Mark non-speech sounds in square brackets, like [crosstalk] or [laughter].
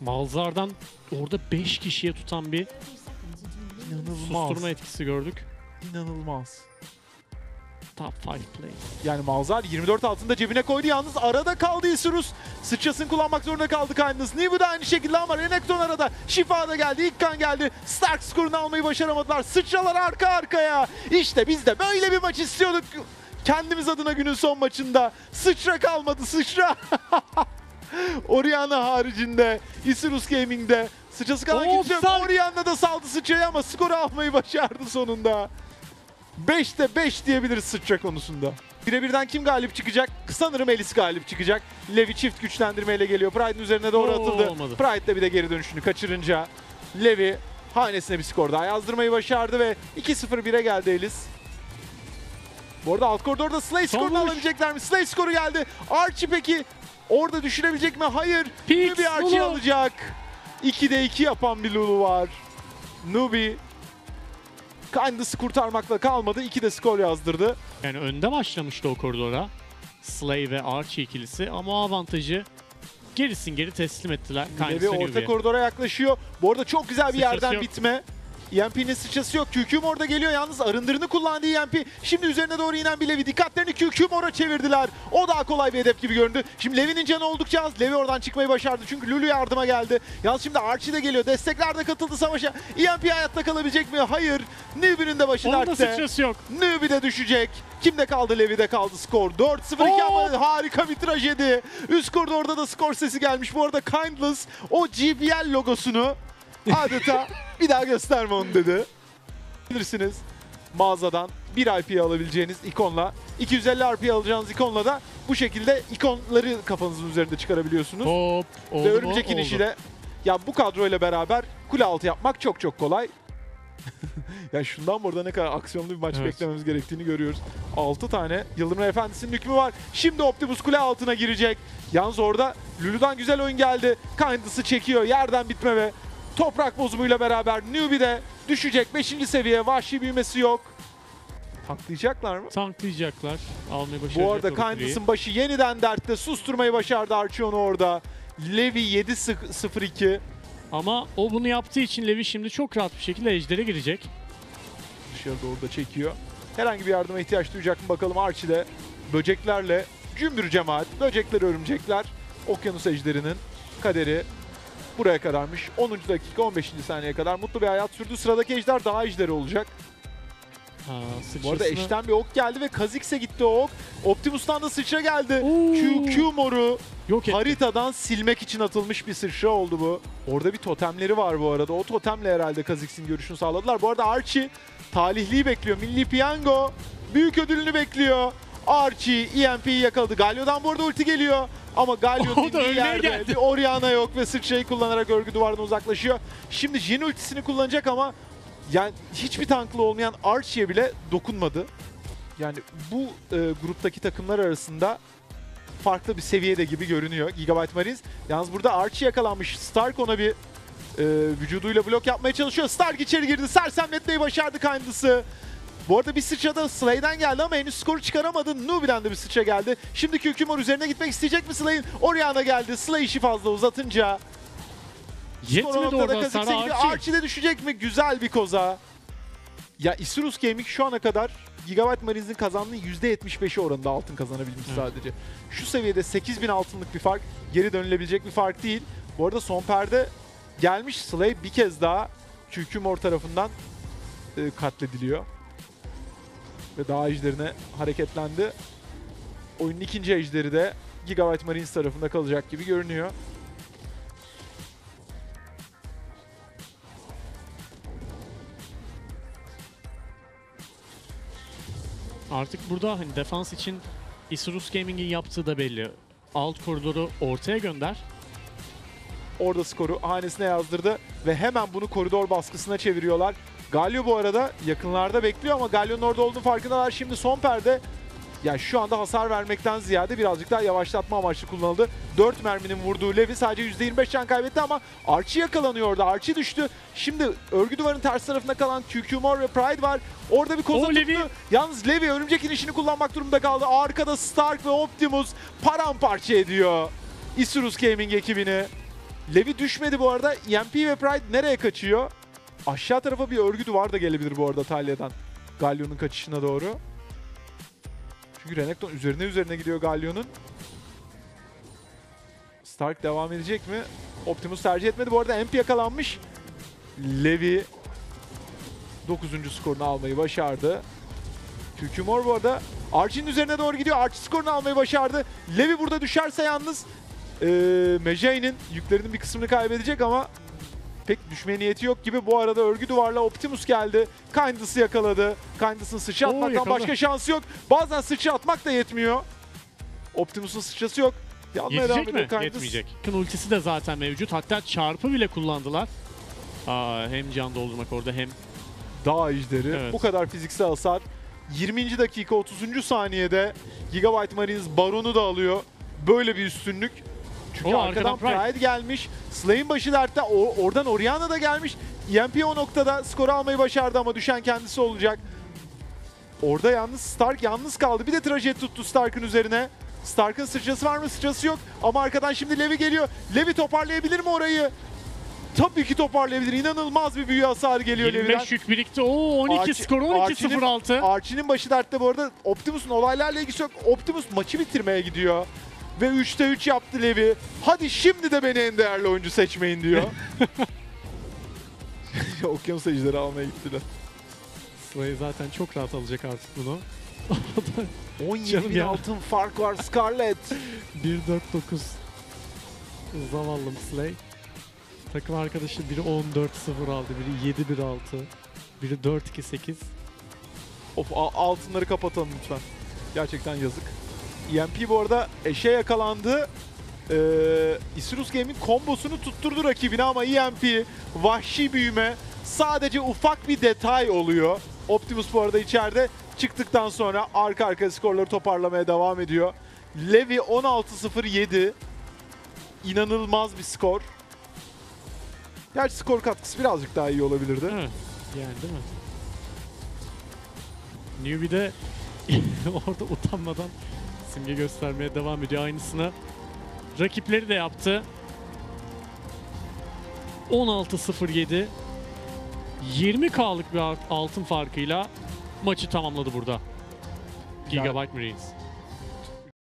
Malzar'dan orada 5 kişiye tutan bir İnanılmaz. susturma etkisi gördük. İnanılmaz. Top 5 play. Yani Malzar 24 altında cebine koydu yalnız arada kaldı Isurus. Sıçrasını kullanmak zorunda kaldı Kindness. Nibu da aynı şekilde ama Renekton arada. Şifa da geldi, ilk kan geldi. Stark skorunu almayı başaramadılar. Sıçralar arka arkaya. İşte biz de böyle bir maç istiyorduk. Kendimiz adına günün son maçında. Sıçra kalmadı sıçra. [laughs] [laughs] Oriana haricinde, Isurus Gaming'de sıçrası kalan Oo, kimse yok. Stark. Oriana da saldı sıçrayı ama skoru almayı başardı sonunda. 5'te 5 diyebiliriz sıçra konusunda. Birebirden kim galip çıkacak? Sanırım Elis galip çıkacak. Levi çift güçlendirmeyle geliyor. Pride'ın üzerine doğru Oo, atıldı. olmadı. Pride de bir de geri dönüşünü kaçırınca Levi hanesine bir skor daha yazdırmayı başardı ve 2-0 1'e geldi Elis. Bu arada alt koridorda Slay skorunu alabilecekler mi? Slay skoru geldi. Archie peki orada düşürebilecek mi? Hayır. Pix, Nubi Archie'yi Lulu. alacak. 2'de 2 yapan bir Lulu var. Nubi Kindness'ı kurtarmakla kalmadı. 2'de skor yazdırdı. Yani önde başlamıştı o koridora. Slay ve Archie ikilisi ama o avantajı gerisin geri teslim ettiler. Kindness'a orta koridora yaklaşıyor. Bu arada çok güzel bir Sıçrası yerden yok. bitme. EMP'nin sıçrası yok. QQ orada geliyor yalnız arındırını kullandı EMP. Şimdi üzerine doğru inen bir Levi. Dikkatlerini QQ Mor'a çevirdiler. O daha kolay bir hedef gibi göründü. Şimdi Levi'nin canı oldukça az. Levi oradan çıkmayı başardı. Çünkü Lulu yardıma geldi. Yalnız şimdi Archie de geliyor. Destekler de katıldı savaşa. EMP hayatta kalabilecek mi? Hayır. Newbie'nin de başı Onun da dertte. sıçrası yok. Newbie de düşecek. Kimde kaldı? Levi'de kaldı skor. 4-0-2 Oo! ama harika bir trajedi. Üst koridorda da skor sesi gelmiş. Bu arada Kindless o GBL logosunu adeta bir daha gösterme onu dedi. Bilirsiniz mağazadan 1 IP alabileceğiniz ikonla 250 RP alacağınız ikonla da bu şekilde ikonları kafanızın üzerinde çıkarabiliyorsunuz. Hop. Oldu Ve mu? örümcek Oldu. inişiyle ya bu kadroyla beraber kule altı yapmak çok çok kolay. [laughs] ya şundan burada ne kadar aksiyonlu bir maç Evet. beklememiz gerektiğini görüyoruz. 6 tane Yıldırım Efendisi'nin hükmü var. Şimdi Optimus kule altına girecek. Yalnız orada Lulu'dan güzel oyun geldi. Kindness'ı çekiyor. Yerden bitme ve toprak bozumuyla beraber Newbie de düşecek. 5. seviye. Vahşi büyümesi yok. Tanklayacaklar mı? Tanklayacaklar. Almayı başaracaklar. Bu arada. Kindness'ın başı yeniden dertte. Susturmayı başardı Archie onu orada. Levi 7-0-2. Ama o bunu yaptığı için Levi şimdi çok rahat bir şekilde Ejder'e girecek. Dışarı doğru da çekiyor. Herhangi bir yardıma ihtiyaç duyacak mı bakalım Archie'de. Böceklerle cümbür cemaat. Böcekler örümcekler. Okyanus ejderinin kaderi buraya kadarmış. 10. dakika 15. saniye kadar mutlu bir hayat sürdü. Sıradaki ejder daha ejderi olacak. Ha, Bu arada eşten bir ok geldi ve Kha'Zix'e gitti o ok. Optimus'tan da sıçra geldi. Oo. QQ moru Yok etti. haritadan silmek için atılmış bir sıçra oldu bu. Orada bir totemleri var bu arada. O totemle herhalde Kha'Zix'in görüşünü sağladılar. Bu arada Archie talihliyi bekliyor. Milli Piyango büyük ödülünü bekliyor. Archie EMP'yi yakaladı. Galio'dan bu arada ulti geliyor. Ama Galio'nun [laughs] O da indiği ölmeye yerde geldi. bir Oriana yok ve sıçrayı kullanarak örgü duvarına uzaklaşıyor. Şimdi Jin ultisini kullanacak ama yani hiçbir tanklı olmayan Archie'ye bile dokunmadı. Yani bu e, gruptaki takımlar arasında farklı bir seviyede gibi görünüyor Gigabyte Marines. Yalnız burada Archie yakalanmış. Stark ona bir e, vücuduyla blok yapmaya çalışıyor. Stark içeri girdi. Sersemletmeyi başardı Kindness'ı. Bu arada bir sıçra da Slay'den geldi ama henüz skoru çıkaramadı. Nubi'den de bir sıçra geldi. Şimdi Kükümor üzerine gitmek isteyecek mi Slay'in? Oriana geldi. Slay işi fazla uzatınca. Yetmedi noktada orada Kha'Zix'e Sara gidiyor. Archie. Archie de düşecek mi? Güzel bir koza. Ya Isurus Gaming şu ana kadar Gigabyte Marines'in kazandığı %75'i oranında altın kazanabilmiş sadece. Şu seviyede 8000 altınlık bir fark geri dönülebilecek bir fark değil. Bu arada son perde gelmiş Slay bir kez daha Çükümor tarafından e, katlediliyor. Ve daha ejderine hareketlendi. Oyunun ikinci ejderi de Gigabyte Marines tarafında kalacak gibi görünüyor. Artık burada hani defans için Isurus Gaming'in yaptığı da belli. Alt koridoru ortaya gönder. Orada skoru hanesine yazdırdı ve hemen bunu koridor baskısına çeviriyorlar. Galio bu arada yakınlarda bekliyor ama Galio'nun orada olduğunu farkındalar. Şimdi son perde yani şu anda hasar vermekten ziyade birazcık daha yavaşlatma amaçlı kullanıldı. 4 merminin vurduğu Levi sadece %25 can kaybetti ama Archie yakalanıyor orada. Archie düştü. Şimdi örgü duvarın ters tarafında kalan QQ Mor ve Pride var. Orada bir koza tuttu. Levi. Yalnız Levi örümcek inişini kullanmak durumunda kaldı. Arkada Stark ve Optimus paramparça ediyor. Isurus Gaming ekibini. Levi düşmedi bu arada. EMP ve Pride nereye kaçıyor? Aşağı tarafa bir örgü duvar da gelebilir bu arada Talya'dan. Galyon'un kaçışına doğru. Çünkü Renekton üzerine üzerine gidiyor Galyon'un. Stark devam edecek mi? Optimus tercih etmedi. Bu arada MP yakalanmış. Levi 9. skorunu almayı başardı. QQ Mor bu arada Archie'nin üzerine doğru gidiyor. Archie skorunu almayı başardı. Levi burada düşerse yalnız ee, Mejai'nin yüklerinin bir kısmını kaybedecek ama pek düşmeye niyeti yok gibi. Bu arada örgü duvarla Optimus geldi. Kindless'ı yakaladı. Kindless'ın sıçra atmaktan başka şansı yok. Bazen sıçra atmak da yetmiyor. Optimus'un sıçrası yok. Yanmaya Yetecek mi? Yetmeyecek. Yakın ultisi de zaten mevcut. Hatta çarpı bile kullandılar. Aa, hem can doldurmak orada hem Dağ ejderi. Evet. Bu kadar fiziksel hasar. 20. dakika 30. saniyede Gigabyte Marines Baron'u da alıyor. Böyle bir üstünlük. Çünkü O, arkadan, arkadan Pride. Pride. gelmiş. Slay'in başı dertte. O, oradan Orianna da gelmiş. EMP o noktada skoru almayı başardı ama düşen kendisi olacak. Orada yalnız Stark yalnız kaldı. Bir de trajet tuttu Stark'ın üzerine. Stark'ın sıçrası var mı? Sıçrası yok. Ama arkadan şimdi Levi geliyor. Levi toparlayabilir mi orayı? Tabii ki toparlayabilir. İnanılmaz bir büyü hasar geliyor Levi'den. 25 yük birikti. Oo 12 Archie- skor Archie'nin- 12-0-6. Archie'nin başı dertte bu arada. Optimus'un olaylarla ilgisi yok. Optimus maçı bitirmeye gidiyor. Ve 3'te 3 yaptı Levi. Hadi şimdi de beni en değerli oyuncu seçmeyin diyor. [laughs] Okyanus ejderi almaya gittiler. Slay zaten çok rahat alacak artık bunu. 17 [laughs] Canım bin ya. altın fark var Scarlett. [laughs] 1-4-9 Zavallım Slay. Takım arkadaşı biri 14-0 aldı, biri 7-1-6, biri 4-2-8. of altınları kapatalım lütfen. Gerçekten yazık. EMP bu arada eşe yakalandı. Ee, Isurus Game'in kombosunu tutturdu rakibine ama EMP vahşi büyüme sadece ufak bir detay oluyor. Optimus bu arada içeride çıktıktan sonra arka arka skorları toparlamaya devam ediyor. Levi 16-0-7 inanılmaz bir skor. Gerçi skor katkısı birazcık daha iyi olabilirdi. Evet. Yani değil mi? Newbie de [laughs] orada utanmadan simge göstermeye devam ediyor aynısını. Rakipleri de yaptı. 16-0-7 20K'lık bir altın farkıyla maçı tamamladı burada. Gigabyte Marines.